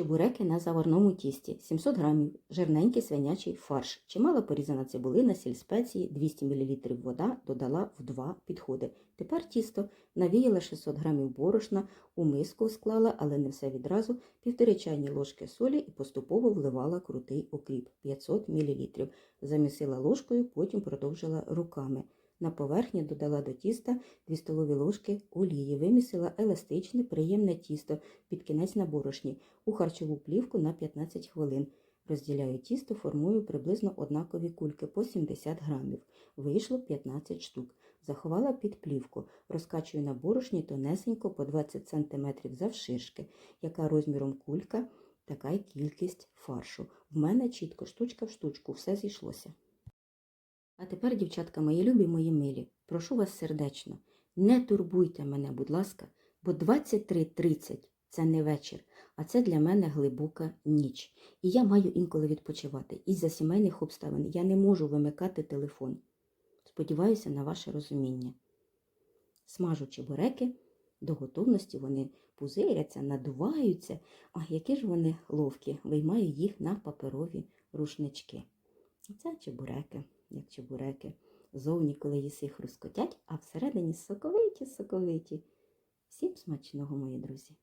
Чебуреки на заварному тісті. 700 грамів, жирненький свинячий фарш, чимало порізана цибулина, сіль спеції, 200 мл вода додала в два підходи. Тепер тісто. Навіяла 600 грамів борошна, у миску склала, але не все відразу, півтори чайні ложки солі і поступово вливала крутий окріп 500 мл. Замісила ложкою, потім продовжила руками. На поверхні додала до тіста 2 столові ложки олії, вимісила еластичне, приємне тісто під кінець на борошні у харчову плівку на 15 хвилин. Розділяю тісто, формую приблизно однакові кульки по 70 грамів. Вийшло 15 штук. Заховала під плівку, розкачую на борошні тонесенько по 20 см завширшки. Яка розміром кулька, така й кількість фаршу. В мене чітко штучка в штучку, все зійшлося. А тепер, дівчатка, мої любі, мої милі, прошу вас сердечно, не турбуйте мене, будь ласка, бо 23.30 це не вечір, а це для мене глибока ніч. І я маю інколи відпочивати. Із-за сімейних обставин я не можу вимикати телефон. Сподіваюся на ваше розуміння. Смажу чебуреки, до готовності вони пузиряться, надуваються, а які ж вони ловкі, виймаю їх на паперові рушнички. Це чебуреки, як чебуреки. Зовні, коли їси хрускотять, а всередині соковиті, соковиті. Всім смачного, мої друзі!